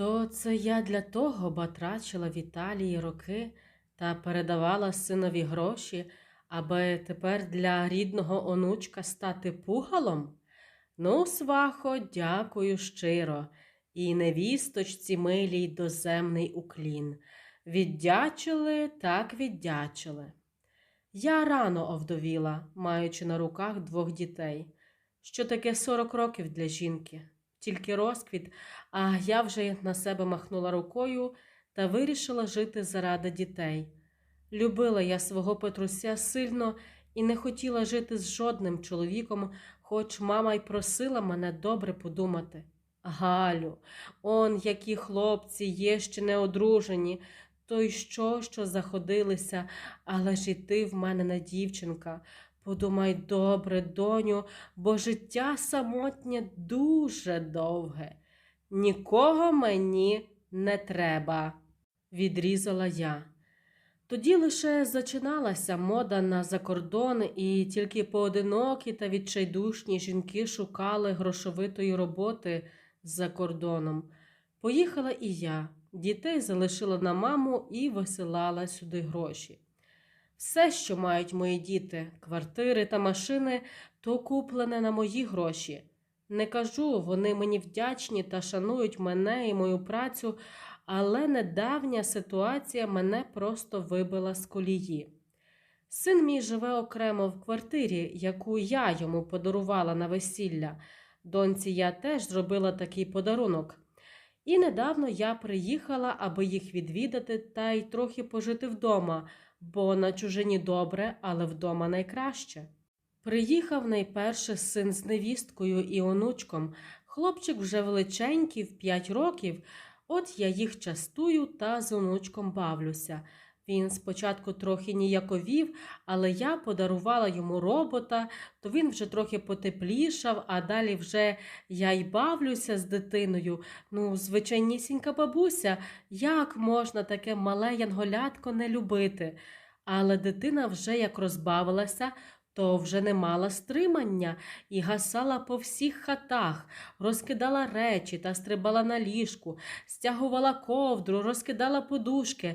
То це я для того батрачила в Італії роки та передавала синові гроші, аби тепер для рідного онучка стати пугалом? Ну, свахо, дякую щиро, і невісточці милій доземний уклін. Віддячили, так віддячили. Я рано овдовіла, маючи на руках двох дітей. Що таке сорок років для жінки? Тільки розквіт, а я вже на себе махнула рукою та вирішила жити заради дітей. Любила я свого Петруся сильно і не хотіла жити з жодним чоловіком, хоч мама й просила мене добре подумати. Галю, он які хлопці є ще не одружені, то й що, що заходилися, але ж і ти в мене не дівчинка. Подумай добре, доню, бо життя самотнє дуже довге. Нікого мені не треба, відрізала я. Тоді лише зачиналася мода на закордон, і тільки поодинокі та відчайдушні жінки шукали грошовитої роботи за кордоном. Поїхала і я, дітей залишила на маму і висилала сюди гроші. Все, що мають мої діти, квартири та машини, то куплене на мої гроші. Не кажу, вони мені вдячні та шанують мене і мою працю, але недавня ситуація мене просто вибила з колії. Син мій живе окремо в квартирі, яку я йому подарувала на весілля. Доньці я теж зробила такий подарунок. І недавно я приїхала, аби їх відвідати та й трохи пожити вдома, бо на чужині добре, але вдома найкраще. Приїхав найперше син з невісткою і онучком. Хлопчик вже величенький, в п'ять років. От я їх частую та з онучком бавлюся. Він спочатку трохи ніяковів, але я подарувала йому робота, то він вже трохи потеплішав, а далі вже я й бавлюся з дитиною. Ну, звичайнісінька бабуся, як можна таке мале янголятко не любити? Але дитина вже як розбавилася, то вже не мала стримання і гасала по всіх хатах, розкидала речі та стрибала на ліжку, стягувала ковдру, розкидала подушки.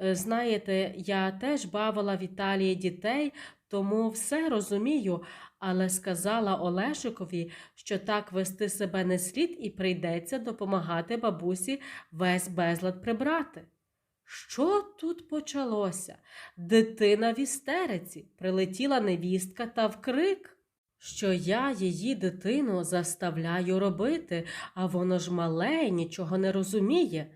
Е, Знаєте, я теж бавила в Італії дітей, тому все розумію, але сказала Олешикові, що так вести себе не слід і прийдеться допомагати бабусі весь безлад прибрати. Що тут почалося? Дитина в істериці, прилетіла невістка та вкрик, що я її дитину заставляю робити, а воно ж мале, нічого не розуміє.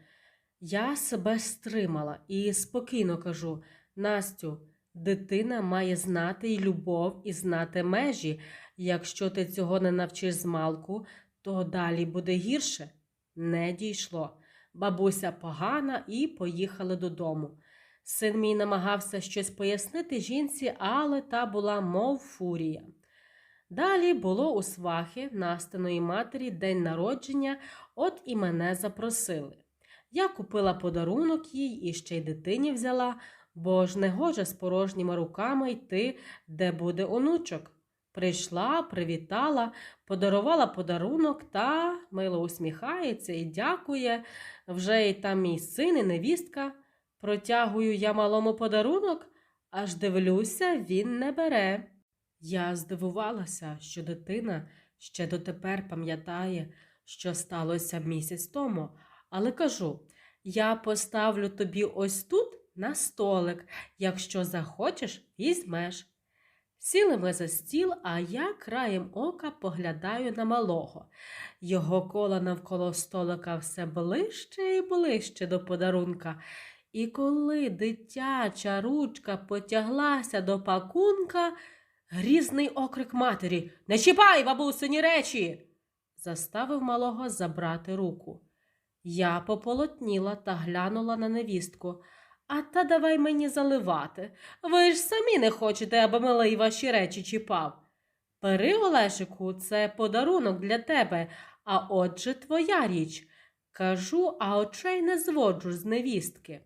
Я себе стримала і спокійно кажу: Настю, дитина має знати і любов, і знати межі. Якщо ти цього не навчиш змалку, то далі буде гірше. Не дійшло. Бабуся погана і поїхали додому. Син мій намагався щось пояснити жінці, але та була мов фурія. Далі було у свахи Настиної матері день народження, от і мене запросили. Я купила подарунок їй і ще й дитині взяла, бо ж не гоже з порожніми руками йти, де буде онучок. Прийшла, привітала, подарувала подарунок та мило усміхається і дякує. Вже і там мій син і невістка. Протягую я малому подарунок, аж дивлюся, він не бере. Я здивувалася, що дитина ще дотепер пам'ятає, що сталося місяць тому, але кажу: я поставлю тобі ось тут на столик, якщо захочеш, візьмеш. Сіли ми за стіл, а я краєм ока поглядаю на малого. Його коло навколо столика все ближче і ближче до подарунка. І коли дитяча ручка потяглася до пакунка, грізний окрик матері Не чіпай, бабусині речі! заставив малого забрати руку. Я пополотніла та глянула на невістку. А та давай мені заливати. Ви ж самі не хочете, аби малий ваші речі чіпав. Бери, Олешику, це подарунок для тебе, а отже твоя річ. Кажу, а очей не зводжу з невістки.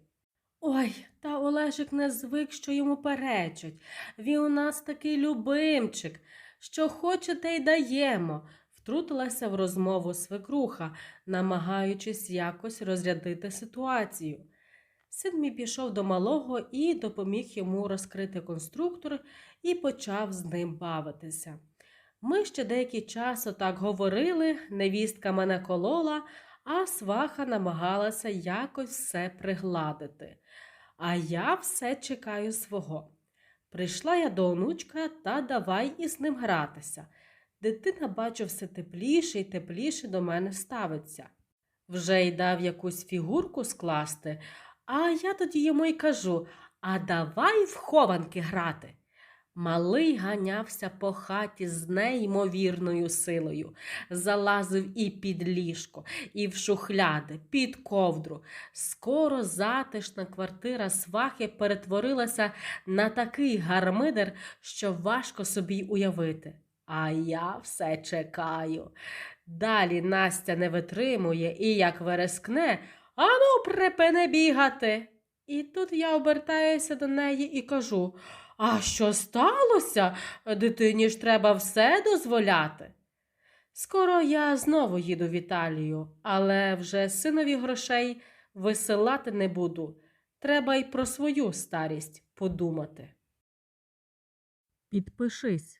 Ой, та Олешик не звик, що йому перечать. Він у нас такий любимчик, що хоче, те й даємо. Втрутилася в розмову свекруха, намагаючись якось розрядити ситуацію. Син мій пішов до малого і допоміг йому розкрити конструктор і почав з ним бавитися. Ми ще деякий час отак говорили, невістка мене колола, а сваха намагалася якось все пригладити. А я все чекаю свого. Прийшла я до онучка та давай із ним гратися. Дитина, бачу, все тепліше і тепліше до мене ставиться. Вже й дав якусь фігурку скласти, а я тоді йому й кажу: а давай в хованки грати. Малий ганявся по хаті з неймовірною силою, залазив і під ліжко, і в шухляди, під ковдру. Скоро затишна квартира свахи перетворилася на такий гармидер, що важко собі уявити. А я все чекаю. Далі Настя не витримує і як верескне, ану, припини бігати. І тут я обертаюся до неї і кажу: А що сталося? Дитині ж треба все дозволяти. Скоро я знову їду в Італію, але вже синові грошей висилати не буду. Треба й про свою старість подумати. Підпишись.